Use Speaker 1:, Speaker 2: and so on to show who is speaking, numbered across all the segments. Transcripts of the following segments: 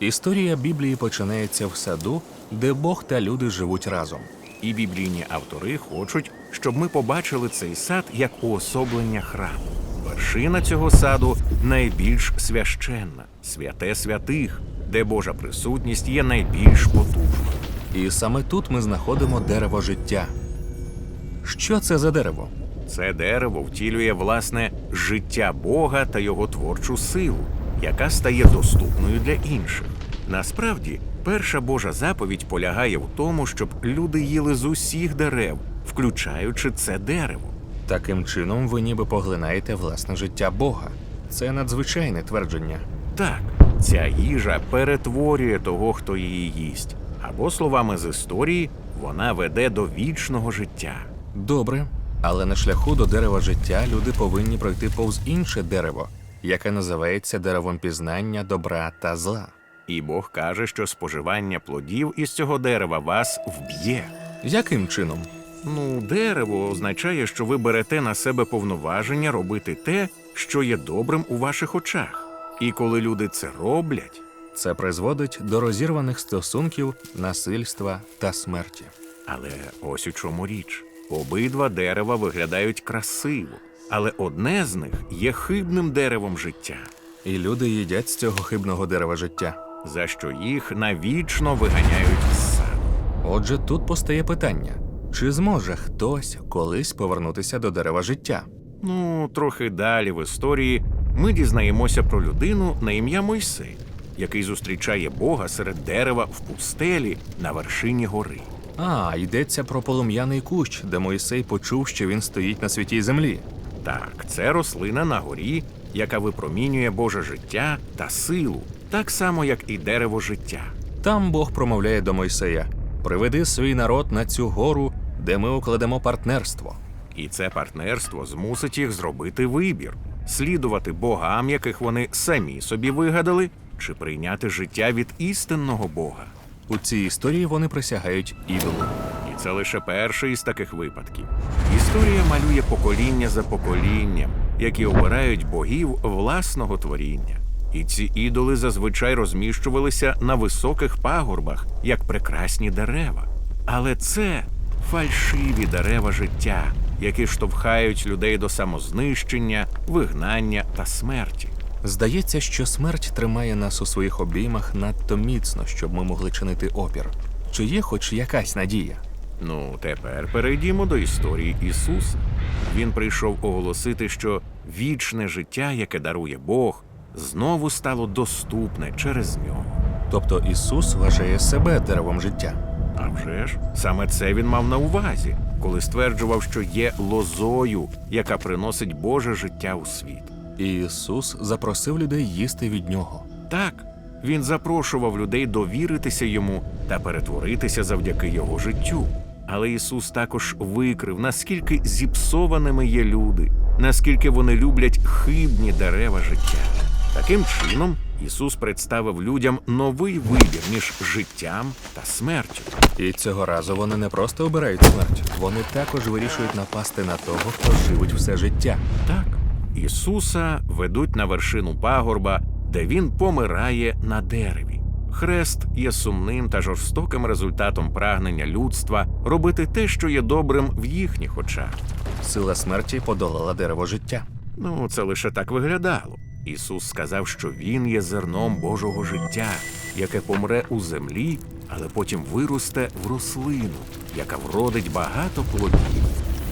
Speaker 1: Історія Біблії починається в саду, де Бог та люди живуть разом.
Speaker 2: І біблійні автори хочуть, щоб ми побачили цей сад як уособлення храму. Вершина цього саду найбільш священна, святе святих, де Божа присутність є найбільш потужною.
Speaker 1: І саме тут ми знаходимо дерево життя. Що це за дерево?
Speaker 2: Це дерево втілює власне життя Бога та його творчу силу, яка стає доступною для інших. Насправді, перша Божа заповідь полягає в тому, щоб люди їли з усіх дерев, включаючи це дерево.
Speaker 1: Таким чином, ви ніби поглинаєте власне життя Бога. Це надзвичайне твердження.
Speaker 2: Так, ця їжа перетворює того, хто її їсть. Або словами з історії, вона веде до вічного життя.
Speaker 1: Добре, але на шляху до дерева життя люди повинні пройти повз інше дерево, яке називається деревом пізнання добра та зла.
Speaker 2: І Бог каже, що споживання плодів із цього дерева вас вб'є.
Speaker 1: Яким чином?
Speaker 2: Ну, дерево означає, що ви берете на себе повноваження робити те, що є добрим у ваших очах. І коли люди це роблять,
Speaker 1: Це призводить до розірваних стосунків, насильства та смерті.
Speaker 2: але ось у чому річ. Обидва дерева виглядають красиво, але одне з них є хибним деревом життя,
Speaker 1: І люди їдять з цього хибного дерева життя.
Speaker 2: за що їх навічно виганяють з саду.
Speaker 1: Отже, тут постає питання: чи зможе хтось колись повернутися до дерева життя?
Speaker 2: Ну, трохи далі в історії ми дізнаємося про людину на ім'я Мойсей, який зустрічає Бога серед дерева в пустелі на вершині гори.
Speaker 1: А, йдеться про полум'яний кущ, де Мойсей почув, що він стоїть на святій землі.
Speaker 2: Так, це рослина на горі, яка випромінює Боже життя та силу, так само, як і дерево життя.
Speaker 1: Там Бог промовляє до Мойсея: Приведи свій народ на цю гору, де ми укладемо партнерство.
Speaker 2: І це партнерство змусить їх зробити вибір, слідувати богам, яких вони самі собі вигадали, чи прийняти життя від істинного Бога.
Speaker 1: У цій історії вони присягають ідолу.
Speaker 2: Це лише перший із таких випадків. Історія малює покоління за поколінням, які обирають богів власного творіння. І ці ідоли зазвичай розміщувалися на високих пагорбах, як прекрасні дерева. Але це фальшиві дерева життя, які штовхають людей до самознищення, вигнання та смерті.
Speaker 1: Здається, що смерть тримає нас у своїх обіймах надто міцно, щоб ми могли чинити опір. Чи є хоч якась надія?
Speaker 2: Ну, тепер перейдімо до історії Ісуса. Він прийшов оголосити, що вічне життя, яке дарує Бог, знову стало доступне через нього.
Speaker 1: Тобто Ісус вважає себе деревом життя.
Speaker 2: А вже ж, саме це він мав на увазі, коли стверджував, що є лозою, яка приносить Боже життя у світ.
Speaker 1: І Ісус запросив людей їсти від нього.
Speaker 2: Так, він запрошував людей довіритися йому та перетворитися завдяки його життю. Але Ісус також викрив, наскільки зіпсованими є люди, наскільки вони люблять хибні дерева життя. Таким чином, Ісус представив людям новий вибір між життям та смертю.
Speaker 1: І цього разу вони не просто обирають смерть, вони також вирішують напасти на того, хто живить все життя.
Speaker 2: Так, Ісуса ведуть на вершину пагорба, де він помирає на дереві. Хрест є сумним та жорстоким результатом прагнення людства робити те, що є добрим в їхніх очах.
Speaker 1: Сила смерті подолала дерево життя.
Speaker 2: Ну, це лише так виглядало. Ісус сказав, що Він є зерном Божого життя, яке помре у землі, але потім виросте в рослину, яка вродить багато плодів.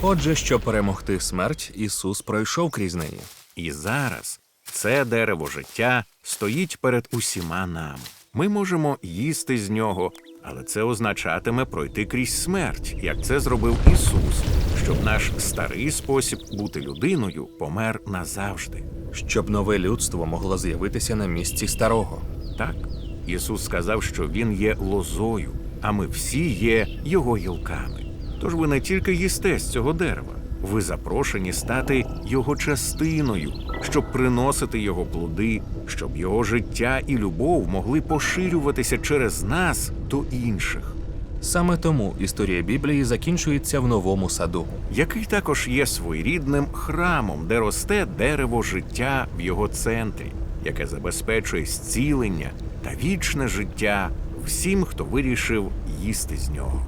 Speaker 1: Отже, щоб перемогти смерть, Ісус пройшов крізь неї.
Speaker 2: І зараз це дерево життя стоїть перед усіма нами. Ми можемо їсти з нього, але це означатиме пройти крізь смерть, як це зробив Ісус, щоб наш старий спосіб бути людиною помер назавжди.
Speaker 1: щоб нове людство могло з'явитися на місці старого.
Speaker 2: Так, Ісус сказав, що Він є лозою, а ми всі є його гілками. Тож ви не тільки їсте з цього дерева, ви запрошені стати його частиною, щоб приносити його плоди, щоб його життя і любов могли поширюватися через нас до інших,
Speaker 1: Саме тому історія Біблії закінчується в новому саду.
Speaker 2: який також є своєрідним храмом, де росте дерево життя в його центрі, яке забезпечує зцілення, та вічне життя всім, хто вирішив їсти з нього.